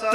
ਸਤ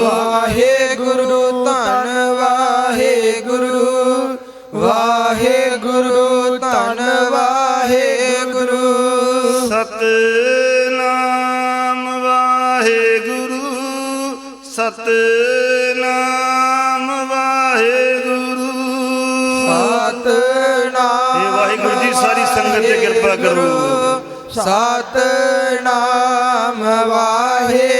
ਵਾਹਿਗੁਰੂ ਧੰਨ ਵਾਹਿਗੁਰੂ। ਵਾਹਿਗੁਰੂ ਧੰਨ ਵਾਹਿਗੁਰੂ। ਸਤਨਾਮ ਵਾਹਿਗੁਰੂ ਸਤਨਾਮ ਵਾਹਿਗੁਰੂ। ਸਤਨਾਮ ਇਹ ਵਾਹਿਗੁਰੂ ਜੀ ਸਾਰੀ ਸੰਗਤ ਤੇ ਕਿਰਪਾ ਕਰੋ। ਸਤਨਾਮ ਵਾਹਿਗੁਰੂ।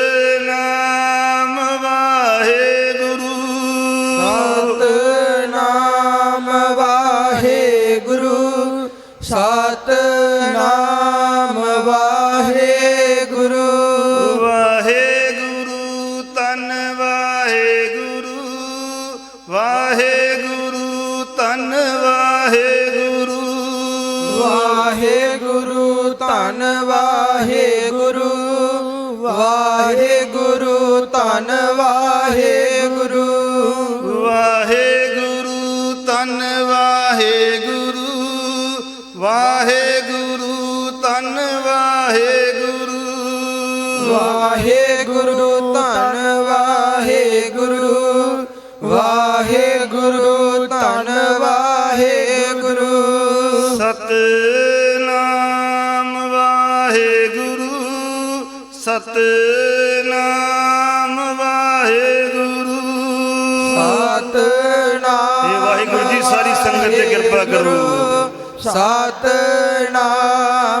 ਤਨ ਵਾਹਿਗੁਰੂ। ਵਾਹਿਗੁਰੂ ਧੰਨ ਵਾਹਿਗੁਰੂ। ਵਾਹਿਗੁਰੂ ਧੰਨ ਵਾਹਿਗੁਰੂ। ਸਤਨਾਮ ਵਾਹਿਗੁਰੂ। ਸਤਨਾਮ ਵਾਹਿਗੁਰੂ। ਸਤਨਾਮ ਇਹ ਵਾਹਿਗੁਰੂ ਜੀ ਸਾਰੀ ਸੰਗਤ ਤੇ ਕਿਰਪਾ ਕਰੋ।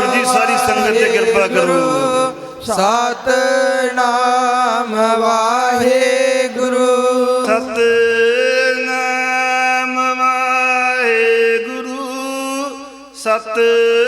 ਵਾਹਿਗੁਰੂ ਜੀ ਸਾਰੀ ਸੰਗਤ ਤੇ ਕਿਰਪਾ ਕਰੋ। ਸਤਨਾਮ ਵਾਹਿਗੁਰੂ ਸਤਨਾਮ ਵਾਹਿਗੁਰੂ ਸਤਨਾਮ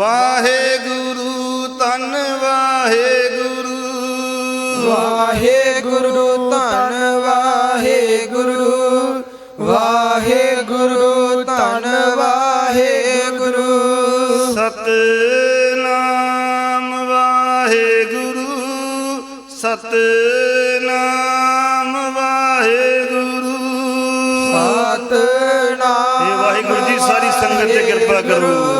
ਵਾਹਿਗੁਰੂ ਤਨ ਵਾਹਿਗੁਰੂ। ਵਾਹਿਗੁਰੂ ਧੰਨ ਵਾਹਿਗੁਰੂ। ਵਾਹਿਗੁਰੂ ਧੰਨ ਵਾਹਿਗੁਰੂ। ਸਤਨਾਮ ਵਾਹਿਗੁਰੂ ਸਤਨਾਮ ਵਾਹਿਗੁਰੂ। ਸਤਨਾਮ ਵਾਹਿਗੁਰੂ ਜੀ ਸਾਰੀ ਸੰਗਤ ਤੇ ਕਿਰਪਾ ਕਰੋ।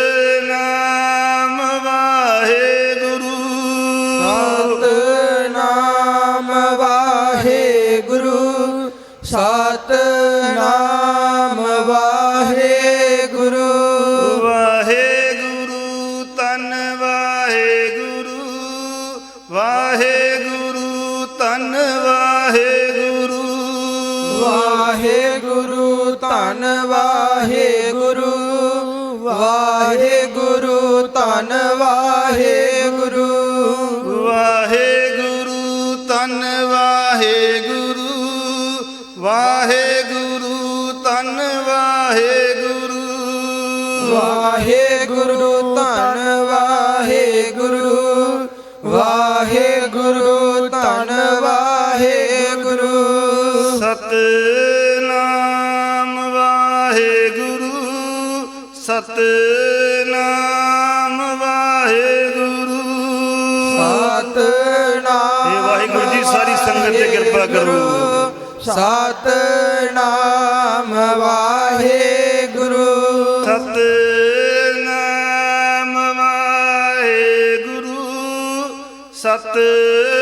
ਸਤਨਾਮ ਇਹ ਵਾਹਿਗੁਰੂ ਜੀ ਸਾਰੀ ਸੰਗਤ ਤੇ ਕਿਰਪਾ ਕਰੋ। ਸਤਨਾਮ ਵਾਹਿਗੁਰੂ ਸਤਨਾਮ ਵਾਹਿਗੁਰੂ ਸਤਨਾਮ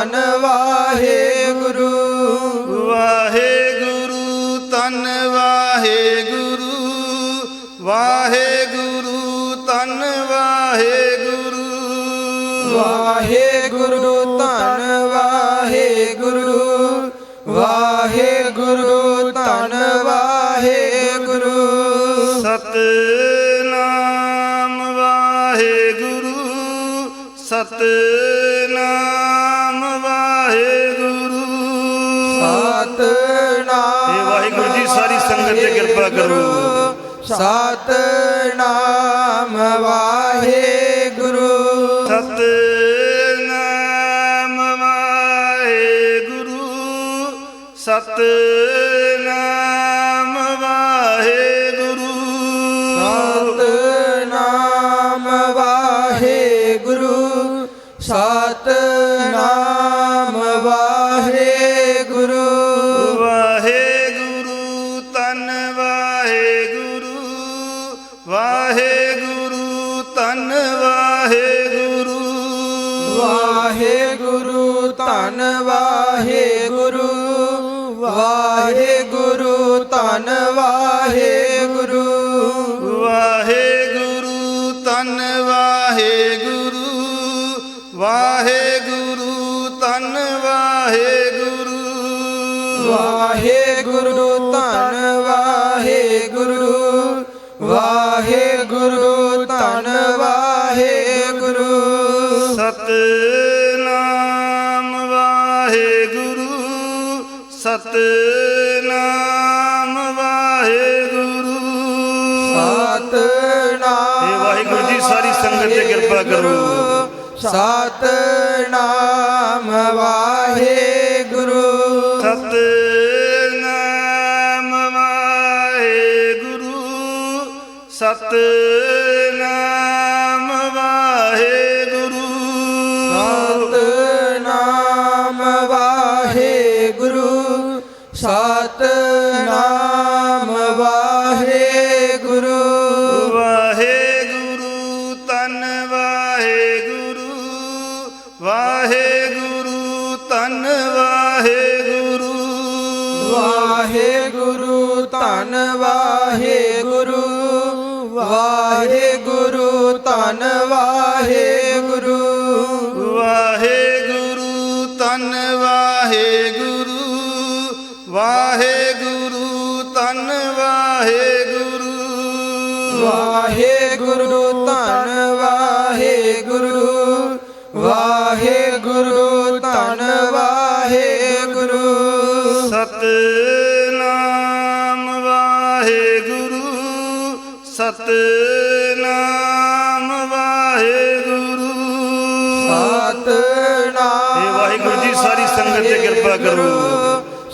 ਧੰਨ ਵਾਹਿਗੁਰੂ ਵਾਹਿਗੁਰੂ ਤਨ ਵਾਹਿਗੁਰੂ ਵਾਹਿਗੁਰੂ ਤਨ ਵਾਹਿਗੁਰੂ ਵਾਹਿਗੁਰੂ ਧੰਨ ਵਾਹਿਗੁਰੂ ਵਾਹਿਗੁਰੂ ਧੰਨ ਵਾਹਿਗੁਰੂ ਸਤਨਾਮ ਵਾਹਿਗੁਰੂ ਸਤਨਾਮ ਸੰਗਤ ਤੇ ਕਿਰਪਾ ਕਰੋ। ਸਤਨਾਮ ਵਾਹਿਗੁਰੂ। ਸਤਨਾਮ ਵਾਹਿਗੁਰੂ। ਸਤਨਾਮ ਵਾਹਿਗੁਰੂ। ਸਤਨਾਮ ਵਾਹਿਗੁਰੂ। ਸਤਨਾਮ ਸਾਰੀ ਸੰਗਤ ਤੇ ਕਿਰਪਾ ਕਰੋ। ਸਤਨਾਮ ਵਾਹਿਗੁਰੂ ਸਤਨਾਮ ਵਾਹਿਗੁਰੂ ਸਤਨਾਮ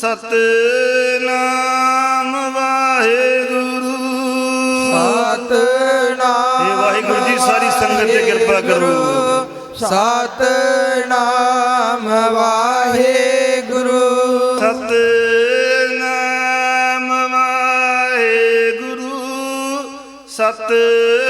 ਸਤ ਸਤਨਾਮ ਵਾਹਿਗੁਰੂ। ਸਤਨਾਮ ਇਹ ਵਾਹਿਗੁਰੂ ਜੀ ਸਾਰੀ ਸੰਗਤ ਤੇ ਕਿਰਪਾ ਕਰੋ। ਸਤਨਾਮ ਵਾਹਿਗੁਰੂ। ਸਤਨਾਮ ਵਾਹਿਗੁਰੂ। ਸਤਨਾਮ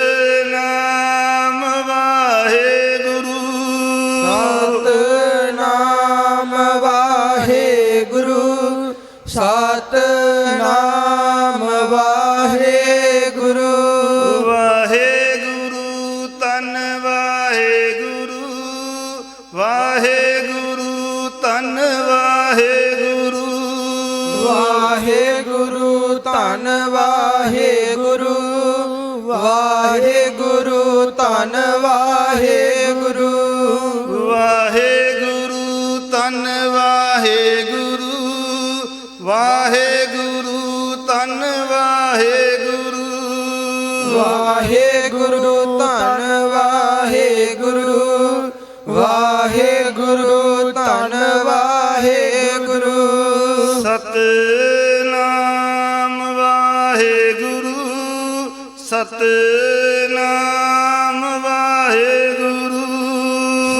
ਸਤਨਾਮ ਵਾਹਿਗੁਰੂ।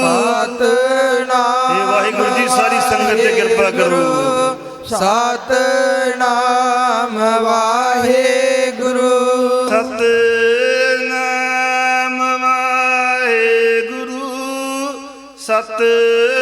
ਸਤਨਾਮ ਇਹ ਵਾਹਿਗੁਰੂ ਜੀ ਸਾਰੀ ਸੰਗਤ ਤੇ ਕਿਰਪਾ ਕਰੋ। ਸਤਨਾਮ ਵਾਹਿਗੁਰੂ। ਸਤਨਾਮ ਵਾਹਿਗੁਰੂ। ਸਤਨਾਮ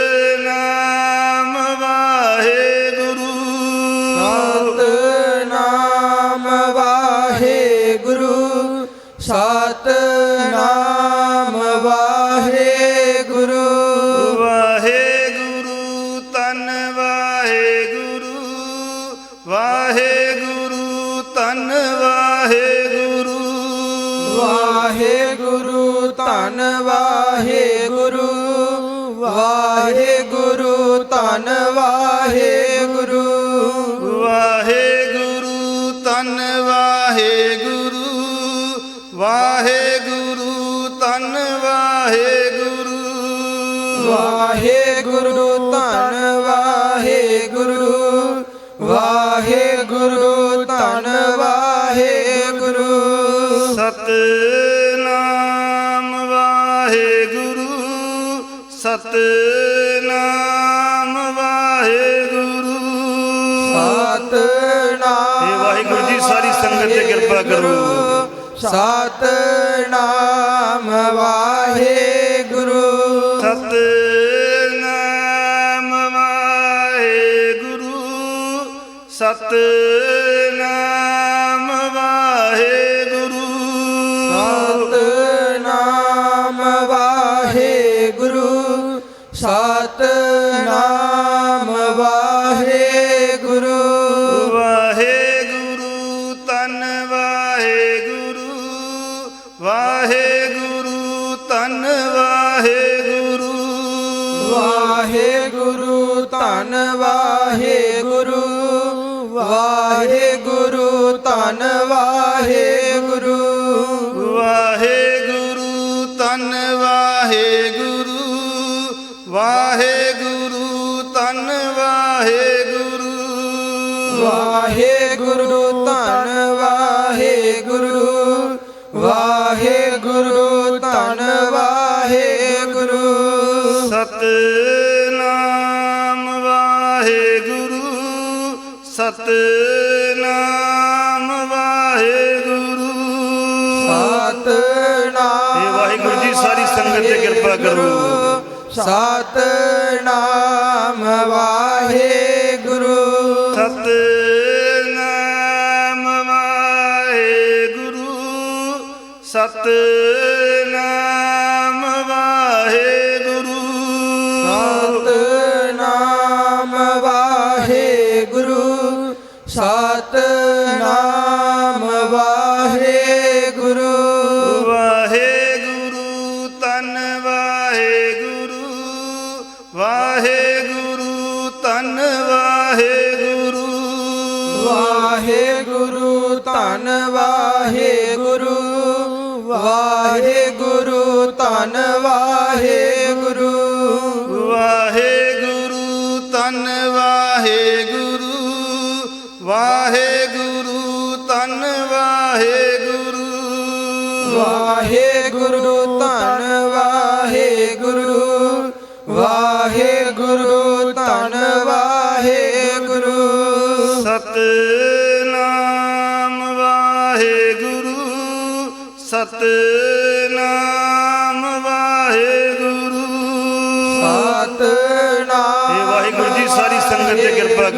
ਵਾਹਿਗੁਰੂ ਧੰਨ ਵਾਹਿ ਸਾਗਰ ਤੇ ਕਿਰਪਾ ਕਰੋ। ਸਤਨਾਮ ਵਾਹਿਗੁਰੂ। ਸਤਨਾਮ ਵਾਹਿਗੁਰੂ। ਸਤਨਾਮ ਵਾਹਿਗੁਰੂ। ਸਤਨਾਮ ਵਾਹਿਗੁਰੂ। ਸਤਨਾਮ ਸਤਨਾਮ ਵਾਹਿਗੁਰੂ ਸਤਨਾਮ ਵਾਹਿਗੁਰੂ ਸਤਨਾਮ ਇਹ ਵਾਹਿਗੁਰੂ ਜੀ ਸਾਰੀ ਸੰਗਤ ਤੇ ਕਿਰਪਾ ਕਰੋ। ਸਤਨਾਮ ਵਾਹਿਗੁਰੂ ਸਤਨਾਮ ਵਾਹਿਗੁਰੂ ਸਤਨਾਮ ਧੰਨ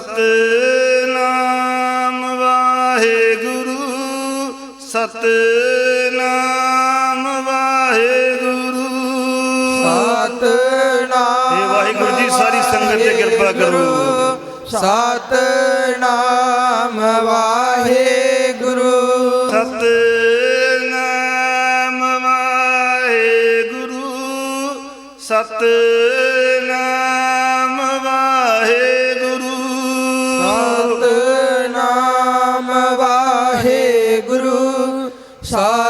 ਸਤਨਾਮ ਵਾਹਿਗੁਰੂ ਸਤਨਾਮ ਵਾਹਿਗੁਰੂ ਸਤਨਾਮ ਵਾਹਿਗੁਰੂ ਜੀ ਸਾਰੀ ਸੰਗਤ ਤੇ ਕਿਰਪਾ ਕਰੋ। ਸਤਨਾਮ ਵਾਹਿਗੁਰੂ ਸਤਨਾਮ ਵਾਹਿਗੁਰੂ ਸਤਨਾਮ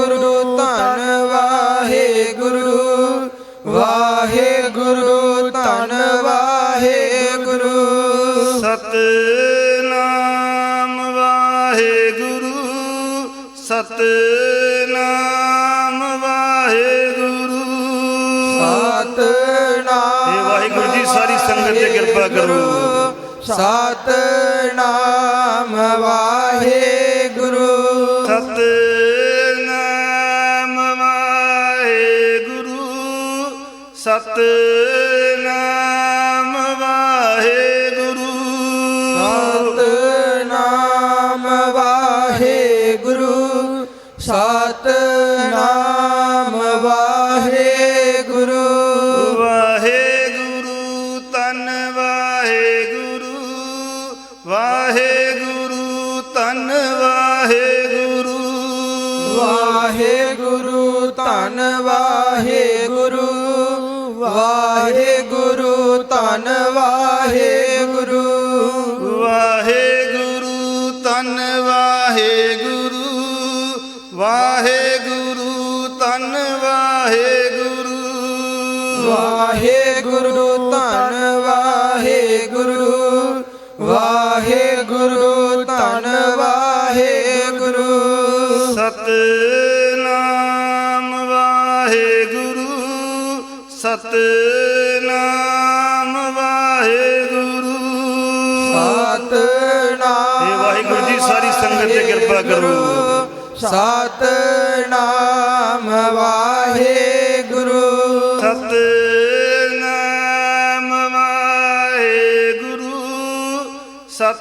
ਵਾਹਿਗੁਰੂ ਧੰਨ ਵਾਹਿਗੁਰੂ ਵਾਹਿਗੁਰੂ ਧੰਨ ਵਾਹਿਗੁਰੂ। ਸਤਨਾਮ ਵਾਹਿਗੁਰੂ ਸਤਨਾਮ ਵਾਹਿਗੁਰੂ। ਸਤਨਾਮ ਇਹ ਵਾਹਿਗੁਰੂ ਜੀ ਸਾਰੀ ਸੰਗਤ ਤੇ ਕਿਰਪਾ ਕਰੋ। ਸਤਨਾਮ ਵਾਹਿਗੁਰੂ। ਸਤਨਾਮ ਵਾਹਿਗੁਰੂ ਧੰਨ ਵਾਹਿਗੁਰੂ। ਸਤਨਾਮ ਵਾਹਿਗੁਰੂ ਸਤਨਾਮ ਵਾਹਿਗੁਰੂ। ਸਤਨਾਮ ਇਹ ਵਾਹਿਗੁਰੂ ਜੀ ਸਾਰੀ ਸੰਗਤ ਤੇ ਕਿਰਪਾ ਕਰੋ। ਸਤਨਾਮ ਵਾਹਿਗੁਰੂ।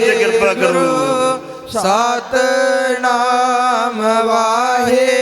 ਸੰਗਤ ਤੇ ਕਿਰਪਾ ਕਰੋ। ਸਤਨਾਮ ਵਾਹਿਗੁਰੂ